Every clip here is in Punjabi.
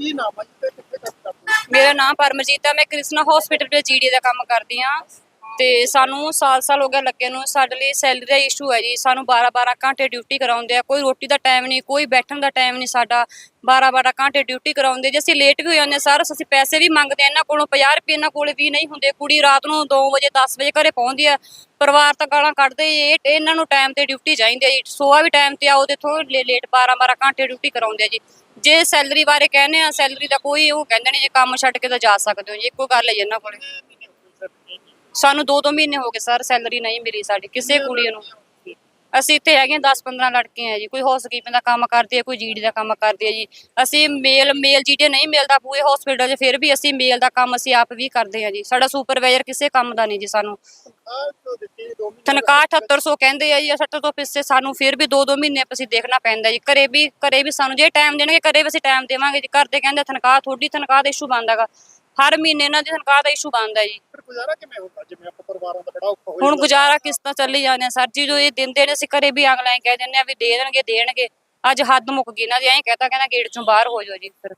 ਕੀ ਨਾਮ ਹੈ ਜੀ ਤੇ ਕਿੱਥੇ ਕੰਮ ਕਰਦੇ ਹੋ? ਮੇਰਾ ਨਾਮ ਪਰਮਜੀਤ ਹੈ ਮੈਂ ਕ੍ਰਿਸ਼ਨਾ ਹਸਪੀਟਲ ਵਿੱਚ ਜੀਡੀ ਦਾ ਕੰਮ ਕਰਦੀ ਹਾਂ ਤੇ ਸਾਨੂੰ ਸਾਲ ਸਾਲ ਹੋ ਗਿਆ ਲੱਗੇ ਨੂੰ ਸਾਡੇ ਲਈ ਸੈਲਰੀ ਦਾ ਇਸ਼ੂ ਹੈ ਜੀ। ਸਾਨੂੰ 12 12 ਘੰਟੇ ਡਿਊਟੀ ਕਰਾਉਂਦੇ ਆ। ਕੋਈ ਰੋਟੀ ਦਾ ਟਾਈਮ ਨਹੀਂ ਕੋਈ ਬੈਠਣ ਦਾ ਟਾਈਮ ਨਹੀਂ ਸਾਡਾ। 12 12 ਘੰਟੇ ਡਿਊਟੀ ਕਰਾਉਂਦੇ ਜੇ। ਅਸੀਂ ਲੇਟ ਵੀ ਹੋ ਜਾਂਦੇ ਸਰ ਅਸੀਂ ਪੈਸੇ ਵੀ ਮੰਗਦੇ ਆ ਇਹਨਾਂ ਕੋਲੋਂ 50 ਰੁਪਏ ਇਹਨਾਂ ਕੋਲ ਵੀ ਨਹੀਂ ਹੁੰਦੇ। ਕੁੜੀ ਰਾਤ ਨੂੰ 2 ਵਜੇ 10 ਵਜੇ ਘਰੇ ਪਹੁੰਚਦੀ ਆ ਪਰਿਵਾਰ ਤਾਂ ਗਾਲਾਂ ਕੱਢਦੇ ਹੀ, ਇਹ ਇਹਨਾਂ ਨੂੰ ਟਾਈਮ ਤੇ ਡਿਊਟੀ ਚਾਹੀਦੀ ਹੈ ਜੀ। ਸੋਆ ਵੀ ਟਾਈਮ ਤੇ ਆਓ ਤੇ ਥੋੜੇ ਲੇਟ 12 12 ਘੰਟੇ ਡਿਊਟੀ ਕਰਾਉਂਦੇ ਆ ਜੀ। ਜੇ ਸੈਲਰੀ ਬਾਰੇ ਕਹਿੰਦੇ ਆ ਸੈਲਰੀ ਦਾ ਕੋਈ ਉਹ ਕਹਿੰਦੇ ਨੇ ਜੇ ਕੰਮ ਛੱਡ ਕੇ ਤਾਂ ਜਾ ਸਕਦੇ ਹੋ ਜੀ। ਇੱਕੋ ਗੱਲ ਹੈ ਜੀ ਇਹਨਾਂ ਕੋਲੇ। ਸਾਨੂੰ 2-2 ਮਹੀਨੇ ਹੋ ਗਏ ਸਰ, ਸੈਲਰੀ ਨਹੀਂ ਮਿਲੀ ਸਾਡੀ ਕਿਸੇ ਕੁੜੀ ਨੂੰ। ਅਸੀਂ ਇੱਥੇ ਹੈਗੇ 10-15 ਲੜਕੇ ਆ ਜੀ, ਕੋਈ ਹਾਊਸਕੀਪਿੰਗ ਦਾ ਕੰਮ ਕਰਦੀ ਹੈ, ਕੋਈ ਜੀਡੀ ਦਾ ਕੰਮ ਕਰਦੀ ਹੈ ਜੀ। ਅਸੀਂ ਮੇਲ ਮੇਲ ਜੀਡੀ ਨਹੀਂ ਮਿਲਦਾ, ਪੂਰੇ ਹਸਪੀਟਲ 'ਚ ਫਿਰ ਵੀ ਅਸੀਂ ਮੇਲ ਦਾ ਕੰਮ ਅਸੀਂ ਆਪ ਵੀ ਕਰਦੇ ਹਾਂ ਜੀ। ਸਾਡਾ ਸੁਪਰਵਾਈਜ਼ਰ ਕਿਸੇ ਕੰਮ ਦਾ ਨਹੀਂ ਜੀ ਸਾਨੂੰ। ਤਨਖਾਹ 7800 ਕਹਿੰਦੇ ਆ ਜੀ 78 ਤੋਂ ਪਿੱਛੇ ਸਾਨੂੰ ਫਿਰ ਵੀ 2-2 ਮਹੀਨੇ ਅਸੀਂ ਦੇਖਣਾ ਪੈਂਦਾ ਜੀ। ਘਰੇ ਵੀ ਘਰੇ ਵੀ ਸਾਨੂੰ ਜੇ ਟਾਈਮ ਦੇਣਗੇ, ਘਰੇ ਵੀ ਅਸੀਂ ਟਾਈਮ ਦੇਵਾਂਗੇ ਜੀ। ਘਰ ਦੇ ਕਹਿੰਦੇ ਤਨਖਾਹ ਥੋੜੀ ਤਨਖਾਹ ਦਾ ਇਸ਼ੂ ਬਣਦਾਗਾ ਹਰ ਮਹੀਨੇ ਇਹਨਾਂ ਦੀ ਤਨਖਾਹ ਦਾ ਇਸ਼ੂ ਬਣਦਾ ਜੀ। ਫਿਰ ਗੁਜ਼ਾਰਾ ਕਿਵੇਂ ਹੁੰਦਾ? ਜਿਵੇਂ ਆਪਾਂ ਪਰਿਵਾਰਾਂ ਦਾ ਬੜਾ ਔਖਾ ਹੋ ਹੁਣ। ਗੁਜ਼ਾਰਾ ਕਿਸ ਤਰ੍ਹਾਂ ਚੱਲੀ ਜਾਂਦੇ ਆ? ਸਰ ਜੀ ਜੋ ਇਹ ਦਿੰਦੇ ਨੇ ਅਸੀਂ ਘਰੇ ਵੀ ਅਗਲਾ ਕਹਿ ਦਿੰਦੇ ਆ ਵੀ ਦੇ ਦੇਣਗੇ ਦੇਣਗੇ। ਅੱਜ ਹੱਦ ਮੁੱਕ ਗਈ ਇਹਨਾਂ ਦੀ ਐਂ ਕਹਤਾ ਕਹਿੰਦਾ ਗੇਟ ਚੋਂ ਬਾਹਰ ਹੋ ਜਾਓ ਜੀ ਫਿਰ।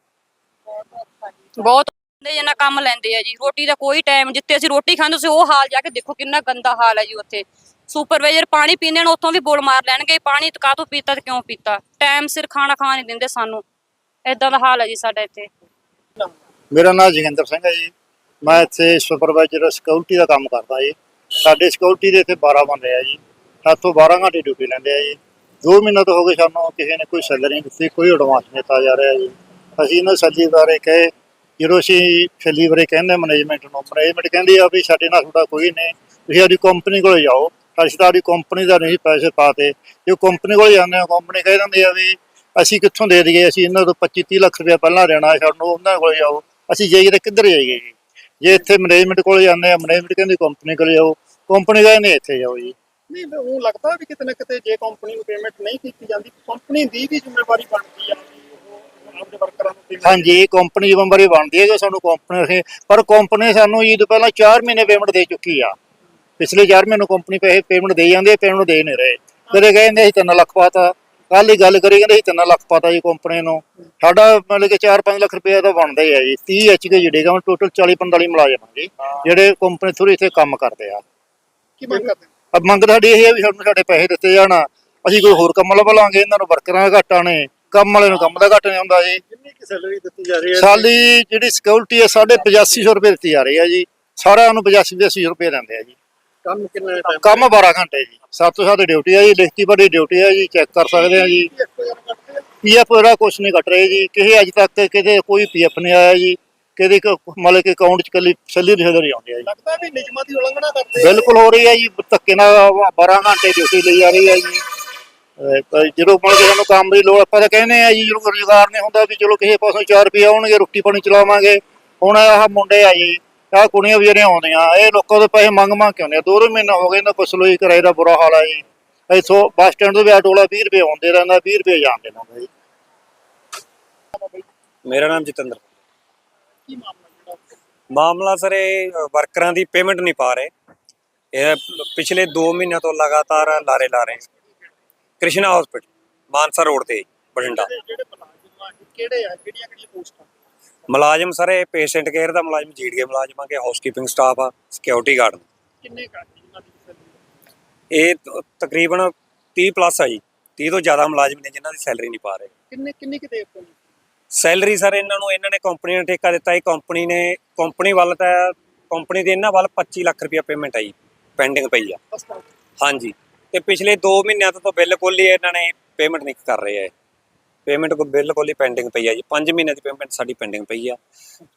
ਬਹੁਤ ਬੰਦੇ ਜਨਾ ਕੰਮ ਲੈਂਦੇ ਆ ਜੀ। ਰੋਟੀ ਦਾ ਕੋਈ ਟਾਈਮ ਜਿੱਥੇ ਅਸੀਂ ਰੋਟੀ ਖਾਂਦੇ ਸੀ ਉਹ ਹਾਲ ਜਾ ਕੇ ਦੇਖੋ ਕਿੰਨਾ ਗੰਦਾ ਹਾਲ ਹੈ ਜੀ ਉੱਥੇ। ਸੁਪਰਵਾਈਜ਼ਰ ਪਾਣੀ ਪੀਂਦੇ ਨੇ ਉੱਥੋਂ ਵੀ ਬੋਲ ਮਾਰ ਲੈਣਗੇ ਪਾਣੀ ਕਾਹਤੋਂ ਪੀਤਾ ਤੇ ਕਿਉਂ ਪੀਤਾ? ਟਾਈਮ ਸਿਰ ਖਾਣਾ ਖਾ ਨਹੀਂ ਦਿੰਦੇ ਸਾਨੂੰ। ਏਦਾਂ ਦਾ ਹਾਲ ਹੈ ਜੀ ਸਾਡਾ ਇੱਥੇ। ਮੇਰਾ ਨਾਮ ਜੋਗਿੰਦਰ ਸਿੰਘ ਹੈ ਜੀ। ਮੈਂ ਇੱਥੇ ਸੁਪਰਵਾਈਜ਼ਰ ਸਿਕਿਉਰਿਟੀ ਦਾ ਕੰਮ ਕਰਦਾ ਜੀ। ਸਾਡੇ ਸਿਕਿਉਰਿਟੀ ਦੇ ਇੱਥੇ 12 ਬੰਦੇ ਆ ਜੀ। ਸਾਤੋਂ 12 ਘੰਟੇ ਡਿਊਟੀ ਲੈਂਦੇ ਆ ਜੀ। 2 ਮਹੀਨੇ ਤੋਂ ਹੋ ਗਏ ਸਾਨੂੰ, ਕਿਸੇ ਨੇ ਕੋਈ ਸੈਲਰੀ ਨਹੀਂ ਦਿੱਤੀ, ਕੋਈ ਐਡਵਾਂਸ ਨਹੀਂ ਦਿੱਤਾ ਜਾ ਰਿਹਾ ਜੀ। ਅਸੀਂ ਇਹਨਾਂ ਸੈਲਰੀ ਬਾਰੇ ਕਹੇ, ਜਦੋਂ ਅਸੀਂ ਸੈਲਰੀ ਬਾਰੇ ਕਹਿੰਦੇ ਮੈਨੇਜਮੈਂਟ ਨੂੰ ਮੈਨੇਜਮੈਂਟ ਕਹਿੰਦੀ ਆ ਵੀ ਸਾਡੇ ਨਾਲ ਤੁਹਾਡਾ ਕੋਈ ਨਹੀਂ, ਤੁਸੀਂ ਸਾਡੀ ਕੰਪਨੀ ਕੋਲ ਜਾਓ। ਅਸੀਂ ਤਾਂ ਸਾਡੀ ਕੰਪਨੀ ਦਾ ਨਹੀਂ ਪੈਸੇ ਪਾਤੇ। ਜੇ ਕੰਪਨੀ ਕੋਲ ਜਾਂਦੇ ਆ ਕੰਪਨੀ ਕਹਿ ਦਿੰਦੀ ਆ ਵੀ ਅਸੀਂ ਕਿੱਥੋਂ ਦੇ ਦਈਏ, ਅਸੀਂ ਇਹਨਾਂ ਤੋਂ 25 30 ਲੱਖ ਰੁਪਏ ਪਹਿਲਾਂ ਲੈਣਾ ਸਾਨੂੰ, ਉਹਨਾਂ ਕੋਲ ਜਾਓ। ਅਸੀਂ ਜਾਈਏ ਤਾਂ ਕਿੱਧਰ ਜਾਈਏ ਜੀ? ਜੇ ਇੱਥੇ ਮੈਨੇਜਮੈਂਟ ਕੋਲ ਜਾਂਦੇ ਆ ਮੈਨੇਜਮੈਂਟ ਕਹਿੰਦੀ ਕੰਪਨੀ ਕੋਲ ਜਾਓ। ਕੰਪਨੀ ਕਹਿੰਦੀ ਇੱਥੇ ਜਾਓ ਜੀ। ਨਹੀਂ ਉਹ ਲੱਗਦਾ ਵੀ ਕਿਤੇ ਨਾ ਕਿਤੇ ਜੇ ਕੰਪਨੀ ਨੂੰ ਪੇਮੈਂਟ ਨਹੀਂ ਕੀਤੀ ਜਾਂਦੀ ਕੰਪਨੀ ਦੀ ਵੀ ਜ਼ਿੰਮੇਵਾਰੀ ਬਣਦੀ ਆ। ਵੀ ਉਹ ਆਪਣੇ ਵਰਕਰਾਂ ਨੂੰ payment ਹਾਂਜੀ ਕੰਪਨੀ ਜ਼ਿੰਮੇਵਾਰੀ ਬਣਦੀ ਹੈ ਕਿ ਸਾਨੂੰ ਕੰਪਨੀ ਅਸੀਂ ਪਰ ਕੰਪਨੀ ਸਾਨੂੰ ਤੋਂ ਪਹਿਲਾਂ 4 ਮਹੀਨੇ ਪੇਮੈਂਟ ਦੇ ਚੁੱਕੀ ਆ। ਪਿਛਲੇ 4 ਮਹੀਨੇ ਕੰਪਨੀ ਪੈਸੇ ਪੇਮੈਂਟ ਦੇ ਜਾਂਦੀ ਹੈ ਪੇਮੈਂਟ ਦੇ ਨਹੀਂ ਰਹੇ। ਕਦੇ ਕਹਿੰਦੇ ਅਸੀਂ 3 ਲੱਖ ਪਾਤਾ ਕੱਲ ਹੀ ਗੱਲ ਕਰੀ ਕਹਿੰਦੇ ਅਸੀਂ 3 ਲੱਖ ਪਾਤਾ ਜੀ ਕੰਪਨੀ ਨੂੰ। ਸਾਡਾ ਮਤਲਬ ਕਿ 4-5 ਲੱਖ ਰੁਪਏ ਤਾਂ ਬਣਦਾ ਹੀ ਹੈ ਜੀ। 30 ਐਚ ਕੇ ਜਿਹੜੇਗਾ ਟੋਟਲ 40-45 ਮੁਲਾਜ਼ਮ ਆ ਜੀ ਜਿਹੜੇ ਕੰਪਨੀ ਥਰੂ ਇੱਥੇ ਕੰਮ ਕਰਦੇ ਆ। ਕੀ ਮੰਗ ਕਰਦੇ ਅਬ ਮੰਗ ਸਾਡੀ ਇਹ ਹੈ ਵੀ ਸਾਨੂੰ ਸਾਡੇ ਪੈਸੇ ਦਿੱਤੇ ਜਾਣ। ਅਸੀਂ ਕੋਈ ਹੋਰ ਕੰਮ ਲਵਾਂਗੇ ਇਹਨਾਂ ਨੂੰ ਵਰਕਰਾਂ ਦਾ ਘਾਟਾ ਨੇ ਕੰਮ ਵਾਲੇ ਨੂੰ ਕੰਮ ਦਾ ਘਾਟਾ ਨਹੀਂ ਹੁੰਦਾ ਜੀ। ਕਿੰਨੀ ਕਿ ਸੈਲਰੀ ਦਿੱਤੀ ਜਾ ਰਹੀ ਹੈ? ਸਾਡੀ ਜਿਹੜੀ ਸਿਕਿਉਰਿਟੀ ਹੈ ਸਾਢੇ 8500 ਰੁਪਏ ਦਿੱਤੀ ਜਾ ਰਹੀ ਹੈ ਜੀ। ਸਾਰਿਆਂ ਨੂੰ 85 85 ਰੁਪਏ ਦਿੰਦੇ ਆ ਜੀ। ਕੰਮ ਕਿੰਨਾ ਟਾਈਮ ਕੰਮ 12 ਘੰਟੇ ਜੀ। 7 ਤੋਂ 7 ਡਿਊਟੀ ਹੈ ਜੀ ਲਿਖਤੀ ਬੜੀ ਡਿਊਟੀ ਹੈ ਜੀ ਚੈੱਕ ਕਰ ਸਕਦੇ ਆ ਜੀ। ਪੀਐਫ ਦਾ ਕੁਝ ਨਹੀਂ ਕੱਟ ਰਹੇ ਜੀ। ਕਿਸੇ ਅੱਜ ਤੱਕ ਕਿਤੇ ਕੋਈ ਪੀਐਫ ਨਹੀਂ ਆਇਆ ਜੀ। ਕਿਤੇ ਕ- ਮਤਲਬ ਕਿ ਅਕਾਊਂਟ 'ਚ ਕੱਲੀ ਸੈਲਰੀ ਰਿਜ਼ਰਵ ਆਉਂਦੀ ਹੈ ਜੀ। ਲੱਗਦਾ ਵੀ ਨਿਯਮਾਂ ਦੀ ਉਲੰਘਣਾ ਕਰਦੇ। ਬਿਲਕੁਲ ਹੋ ਰਹੀ ਹੈ ਜੀ। ਧੱਕੇ ਨਾਲ 12 ਘੰਟੇ ਡਿਊਟੀ ਲਈ ਜਾ ਰਹੀ ਹੈ ਜੀ। ਜਦੋਂ ਮਤਲਬ ਕਿ ਸਾਨੂੰ ਕੰਮ ਦੀ ਲੋੜ ਆਪਾਂ ਤਾਂ ਕਹਿੰਦੇ ਆ ਜੀ ਜਦੋਂ ਰੁਜ਼ਗਾਰ ਨਹੀਂ ਹੁੰਦਾ ਵੀ ਚਲੋ ਕਿਸੇ ਪਾਸੋਂ 4 ਰੁਪਏ ਆਉਣਗੇ ਰੋਟੀ ਪਾਣੀ ਚਲਾਵਾਂਗੇ। ਹੁਣ ਆਹ ਮੁੰਡੇ ਆ ਜੀ ਆਹ ਕੁੜੀਆਂ ਵੀ ਜਿਹੜੀਆਂ ਆਉਂਦੀਆਂ ਇਹ ਲੋਕਾਂ ਦੇ ਪੈਸੇ ਮੰਗ ਮੰਗ ਕੇ ਆਉਂਦੇ ਆ ਦੋ ਦੋ ਮਹੀਨੇ ਹੋ ਗਏ ਇਹਨਾਂ ਪੁੱਛ ਲਓ ਜੀ ਕਿਰਾਏ ਦਾ ਬੁਰਾ ਹਾਲ ਆ ਜੀ। ਇੱਥੋਂ ਬੱਸ ਸਟੈਂਡ ਤੋਂ ਵੀ ਆਟੋਲਾ 20 ਰੁਪਏ ਆਉਂਦੇ ਰਹਿੰਦਾ 20 ਰੁਪਏ ਜਾਂਦੇ ਨੇ ਜੀ। ਮੇਰਾ ਨਾਮ ਜਤਿੰਦਰ ਕੀ ਮਾਮਲਾ ਮਾਮਲਾ ਸਰ ਇਹ ਵਰਕਰਾਂ ਦੀ ਪੇਮੈਂਟ ਨਹੀਂ ਪਾ ਰਹੇ। ਇਹ ਪਿਛਲੇ 2 ਮਹੀਨਿਆਂ ਤੋਂ ਲਗਾਤਾਰ ਲਾਰੇ ਲਾ ਰਹੇ। ਕ੍ਰਿਸ਼ਨਾ ਹਸਪੀਟਲ ਮਾਨਸਾ ਰੋਡ ਤੇ ਬਠਿੰਡਾ। ਆ ਕਿਹੜੇ ਆ? ਕਿਹੜੀਆਂ ਕਿਹੜੀਆਂ ਪੋਸਟਾਂ? ਮੁਲਾਜ਼ਮ ਸਰ ਪੇਸ਼ੈਂਟ ਕੇਅਰ ਦਾ ਮੁਲਾਜ਼ਮ ਜੀਡੀਏ ਮੁਲਾਜ਼ਮਾਂ ਕੇ ਹਾਊਸਕੀਪਿੰਗ ਸਟਾਫ ਆ ਸਿਕਿਉਰਿਟੀ ਗਾਰਡ ਕਿੰਨੇ ਕਾ ਜਿਨ੍ਹਾਂ ਦੀ ਸੈਲਰੀ ਇਹ ਤ- ਤਕਰੀਬਨ 30 ਪਲੱਸ ਆ ਜੀ। 30 ਤੋਂ ਜ਼ਿਆਦਾ ਮੁਲਾਜ਼ਮ ਨੇ ਜਿਨ੍ਹਾਂ ਦੀ ਸੈਲਰੀ ਨਹੀਂ ਪਾ ਰਹੇ। ਕਿੰਨੇ ਕਿੰਨੀ ਕਿ ਸੈਲਰੀ ਸਰ ਇਹਨਾਂ ਨੂੰ ਇਹਨਾਂ ਨੇ ਕੰਪਨੀ ਨੇ ਠੇਕਾ ਦਿੱਤਾ ਇਹ ਕੰਪਨੀ ਨੇ ਕੰਪਨੀ ਵੱਲ ਤਾਂ ਕੰਪਨੀ ਦੇ ਇਹਨਾਂ ਵੱਲ 25 ਲੱਖ ਰੁਪਇਆ ਪੇਮੈਂਟ ਆਈ ਪੈਂਡਿੰਗ ਪਈ ਆ। ਬਸ ਤਾਂ। ਹਾਂਜੀ। ਤੇ ਪਿਛਲੇ 2 ਮਹੀਨਿਆਂ ਤੋਂ ਤਾਂ ਬਿਲਕੁਲ ਹੀ ਇਹਨਾਂ ਨੇ ਪੇਮੈਂਟ ਨਹੀਂ ਕਰ ਰਹੇ ਐ ਪੇਮੈਂਟ ਕੋ ਬਿਲਕੁਲ ਹੀ ਪੈਂਡਿੰਗ ਪਈ ਆ ਜੀ। 5 ਮਹੀਨਿਆਂ ਦੀ ਪੇਮੈਂਟ ਸਾਡੀ ਪੈਂਡਿੰਗ ਪਈ ਆ।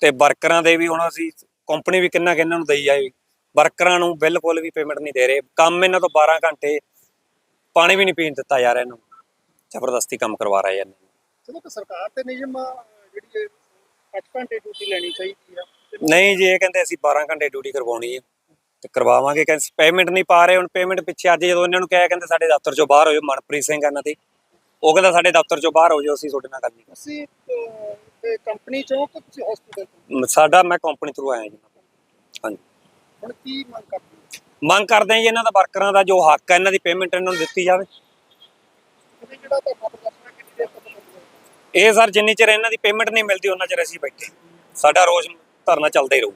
ਤੇ ਵਰਕਰਾਂ ਦੇ ਵੀ ਹੁਣ ਅਸੀਂ ਕੰਪਨੀ ਵੀ ਕਿੰਨਾ ਕਿੰਨਾ ਨੂੰ ਦਈ ਜਾਏ ਵਰਕਰਾਂ ਨੂੰ ਬਿਲਕੁਲ ਵੀ ਪੇਮੈਂਟ ਨਹੀਂ ਦੇ ਰਹੇ। ਕੰਮ ਇਹਨਾਂ ਤੋਂ 12 ਘੰਟੇ ਪਾਣੀ ਵੀ ਨਹੀਂ ਪੀਣ ਦਿੱਤਾ ਜਾ ਰਿਹਾ ਇਹਨੂੰ। ਜ਼ਬਰਦਸਤੀ ਕੰਮ ਕਰਵਾ ਰਹੇ ਆ ਚਲੋ ਤਾਂ ਸਰਕਾਰ ਤੇ ਨਿਯਮ ਜਿਹੜੀ ਇਹ 8 ਘੰਟੇ ਡਿਊਟੀ ਲੈਣੀ ਚਾਹੀਦੀ ਆ। ਨਹੀਂ ਜੀ ਇਹ ਕਹਿੰਦੇ ਅਸੀਂ 12 ਘੰਟੇ ਡਿਊਟੀ ਕਰਵਾਉਣੀ ਹੈ ਤੇ ਕਰਵਾਵਾਂਗੇ ਕਹਿੰਦੇ ਪੇਮੈਂਟ ਨਹੀਂ ਪਾ ਰਹੇ। ਹੁਣ ਪੇਮੈਂਟ ਪਿੱਛੇ ਅੱਜ ਜਦੋਂ ਇਹਨਾਂ ਨੂੰ ਕਿਹਾ ਕਹਿੰਦੇ ਸਾਡੇ ਦਫ਼ਤਰ ਚੋਂ ਬਾਹਰ ਹੋ ਜਾਓ ਮਨਪ੍ਰੀਤ ਸਿੰਘ ਇਹਨਾਂ ਤੇ ਉਹ ਕਹਿੰਦਾ ਸਾਡੇ ਦਫ਼ਤਰ ਚੋਂ ਬਾਹਰ ਹੋ ਜਾਓ ਅਸੀਂ ਤੁਹਾਡੇ ਨਾਲ ਗੱਲ ਨਹੀਂ ਕੰਪਨੀ ਚੋਂ ਕਿ ਤੁਸੀਂ ਹਸਪੀਟਲ ਤੋਂ ਕਰ ਸਾਡਾ ਮੈਂ ਕੰਪਨੀ ਥਰੂ ਆਇਆ ਜੀ। ਹਾਂਜੀ। ਹੁਣ ਕੀ ਮੰਗ ਕਰਦੇ ਹੋ? ਮੰਗ ਕਰਦੇ ਹਾਂ ਜੀ ਇਹਨਾਂ ਦਾ ਵਰਕਰਾਂ ਦਾ ਜੋ ਹੱਕ ਹੈ ਇਹਨਾਂ ਦੀ ਪੇਮੈਂਟ ਇਹਨਾਂ ਨੂੰ ਦਿੱਤੀ ਜਾਵੇ। ਤੁਸੀਂ ਜਿਹੜਾ ਤਾਂ ਕੰਮ ਕਰਨਾ ਕਿੰਨੀ ਦੇਰ ਤੱਕ ਕਰੋਗੇ? ਇਹ ਸਰ ਜਿੰਨੀ ਚਿਰ ਇਹਨਾਂ ਦੀ ਪੇਮੈਂਟ ਨਹੀਂ ਮਿਲਦੀ ਉਹਨਾਂ ਚਿਰ ਅਸੀਂ ਬੈਠੇ ਸਾਡਾ ਰੋਜ਼ ਧਰਨਾ ਚੱਲਦਾ ਹੀ ਰਹੂ